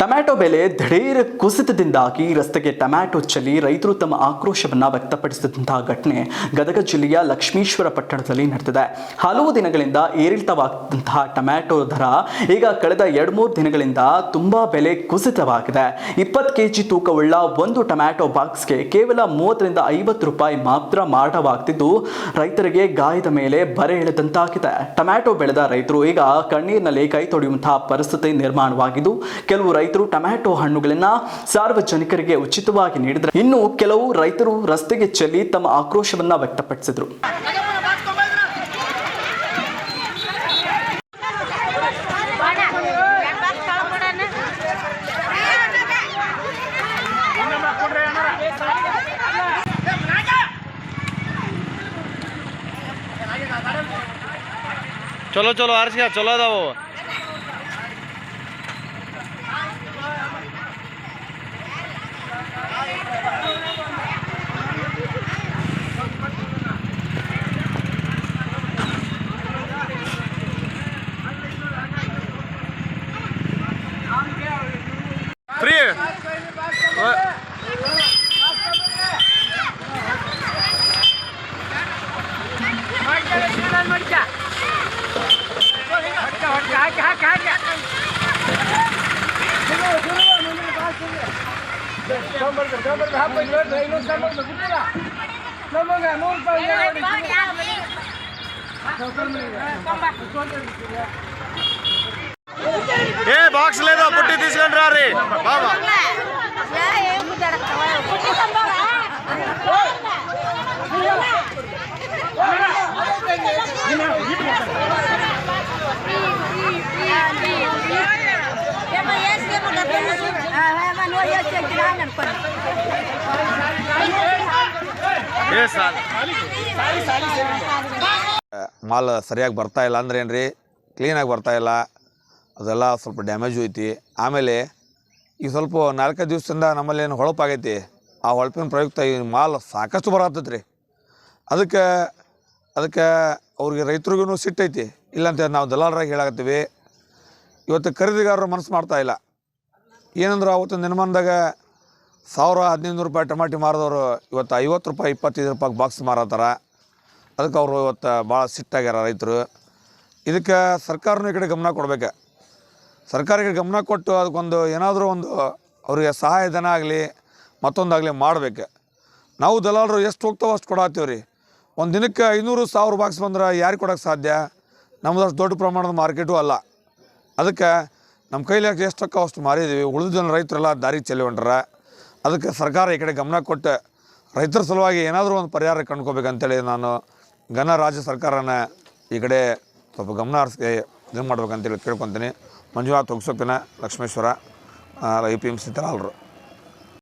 Tomato ಬೆಲೆ ದಿಢೀರ್ ಕುಸಿತದಿಂದಾಗಿ ರಸ್ತೆಗೆ ಟೊಮ್ಯಾಟೊ ಚೆಲ್ಲಿ ರೈತರು ತಮ್ಮ ಆಕ್ರೋಶವನ್ನು ವ್ಯಕ್ತಪಡಿಸಿದಂತಹ ಘಟನೆ ಗದಗ ಜಿಲ್ಲೆಯ ಲಕ್ಷ್ಮೀಶ್ವರ ಪಟ್ಟಣದಲ್ಲಿ ನಡೆದಿದೆ. ಹಲವು ದಿನಗಳಿಂದ ಏರಿಳಿತವಾದಂತಹ ಟೊಮ್ಯಾಟೊ ದರ ಈಗ ಕಳೆದ ಎರಡು ಮೂರು ದಿನಗಳಿಂದ ತುಂಬ ಬೆಲೆ ಕುಸಿತವಾಗಿದೆ. ಇಪ್ಪತ್ತು ಕೆಜಿ ತೂಕವುಳ್ಳ ಒಂದು ಟೊಮ್ಯಾಟೊ ಬಾಕ್ಸ್ಗೆ ಕೇವಲ ಮೂವತ್ತರಿಂದ ಐವತ್ತು ರೂಪಾಯಿ ಮಾತ್ರ ಮಾರಾಟವಾಗ್ತಿದ್ದು ರೈತರಿಗೆ ಗಾಯದ ಮೇಲೆ ಬರೆ ಎಳೆದಂತಾಗಿದೆ. ಟೊಮ್ಯಾಟೊ ಬೆಳೆದ ರೈತರು ಈಗ ಕಣ್ಣೀರಿನಲ್ಲಿ ಕೈ ತೊಡೆಯುವಂತಹ ಪರಿಸ್ಥಿತಿ ನಿರ್ಮಾಣವಾಗಿದ್ದು, ಕೆಲವು ರೈತರು ಟೊಮ್ಯಾಟೊ ಹಣ್ಣುಗಳನ್ನ ಸಾರ್ವಜನಿಕರಿಗೆ ಉಚಿತವಾಗಿ ನೀಡಿದ್ರೆ. ಇನ್ನು ಕೆಲವು ರೈತರು ರಸ್ತೆಗೆ ಚೆಲ್ಲಿ ತಮ್ಮ ಆಕ್ರೋಶವನ್ನ ವ್ಯಕ್ತಪಡಿಸಿದ್ರು. ಚಲೋ ಚಲೋ ಆರಿಸ್ಕ ಚಲೋ ಅದಾವು. ఏ బాక్స్ లేదా పుట్టి తీసుకొని రారి బాబా ಮಾಲ್ ಸರಿಯಾಗಿ ಬರ್ತಾ ಇಲ್ಲ ಅಂದ್ರೆ ಏನ್ರಿ? ರೀ ಕ್ಲೀನಾಗಿ ಬರ್ತಾ ಇಲ್ಲ. ಅದೆಲ್ಲ ಸ್ವಲ್ಪ ಡ್ಯಾಮೇಜು ಐತಿ ಆಮೇಲೆ ಈಗ ಸ್ವಲ್ಪ ನಾಲ್ಕೈದು ದಿವಸದಿಂದ ನಮ್ಮಲ್ಲಿ ಏನು ಹೊಳಪಾಗೈತಿ ಆ ಹೊಳಪಿನ ಪ್ರಯುಕ್ತ ಈ ಮಾಲ್ ಸಾಕಷ್ಟು ಬರತ್ತೈತೆ ರೀ ಅದಕ್ಕೆ ಅದಕ್ಕೆ ಅವ್ರಿಗೆ ರೈತರಿಗೂ ಸಿಟ್ಟೈತಿ ಇಲ್ಲಂತ ನಾವು ದಲಾಲರಾಗಿ ಹೇಳಾಕತ್ತೀವಿ. ಇವತ್ತು ಖರೀದಿಗಾರರು ಮನಸ್ಸು ಮಾಡ್ತಾ ಇಲ್ಲ. ಏನಂದ್ರೆ ಅವತ್ತಿನ ದಿನಮಾನದಾಗ ಸಾವಿರ ಹದಿನೈದು ರೂಪಾಯಿ ಟಮಾಟಿ ಮಾರಿದವರು ಇವತ್ತು ಐವತ್ತು ರೂಪಾಯಿ, ಇಪ್ಪತ್ತೈದು ರೂಪಾಯಿ ಬಾಕ್ಸ್ ಮಾರತ್ತಾರ ಅದಕ್ಕೆ ಅವರು ಇವತ್ತು ಭಾಳ ಸಿಟ್ಟಾಗ್ಯಾರ ರೈತರು. ಇದಕ್ಕೆ ಸರ್ಕಾರನೂ ಈ ಕಡೆ ಗಮನ ಕೊಡಬೇಕು. ಸರ್ಕಾರ ಈ ಕಡೆ ಗಮನ ಕೊಟ್ಟು ಅದಕ್ಕೊಂದು ಏನಾದರೂ ಒಂದು ಅವರಿಗೆ ಸಹಾಯಧನ ಆಗಲಿ ಮತ್ತೊಂದಾಗಲಿ ಮಾಡಬೇಕು. ನಾವು ದಲಾಲರು ಎಷ್ಟು ಹೋಗ್ತಾವೋ ಅಷ್ಟು ಕೊಡತ್ತೀವಿ ರೀ ಒಂದು ದಿನಕ್ಕೆ ಐನೂರು ಸಾವಿರ ಬಾಕ್ಸ್ ಬಂದ್ರೆ ಯಾರಿಗೆ ಕೊಡೋಕ್ಕೆ ಸಾಧ್ಯ? ನಮ್ದು ಅಷ್ಟು ದೊಡ್ಡ ಪ್ರಮಾಣದ ಮಾರ್ಕೆಟು ಅಲ್ಲ. ಅದಕ್ಕೆ ನಮ್ಮ ಕೈಲಿ ಎಷ್ಟು ಅಷ್ಟು ಮಾರಿದ್ದೀವಿ ಉಳಿದ ಜನ ರೈತರೆಲ್ಲ ದಾರಿ ಚೆಲ್ಲಿ ಹೊಂಟ್ರ ಅದಕ್ಕೆ ಸರ್ಕಾರ ಈ ಕಡೆ ಗಮನ ಕೊಟ್ಟು. ರೈತರ ಸಲುವಾಗಿ ಏನಾದರೂ ಒಂದು ಪರಿಹಾರ ಕಂಡ್ಕೋಬೇಕಂತೇಳಿ ನಾನು ಘನ ರಾಜ್ಯ ಸರ್ಕಾರನ ಈ ಕಡೆ ಸ್ವಲ್ಪ ಗಮನ ಹರಿಸಿ ಇದನ್ನು ಮಾಡ್ಬೇಕಂತೇಳಿ ಕೇಳ್ಕೊತೀನಿ. Manjunath ಹೊಗ್ಸೋಪಿನ Lakshmeshwar I P M C ತಲಾಲರು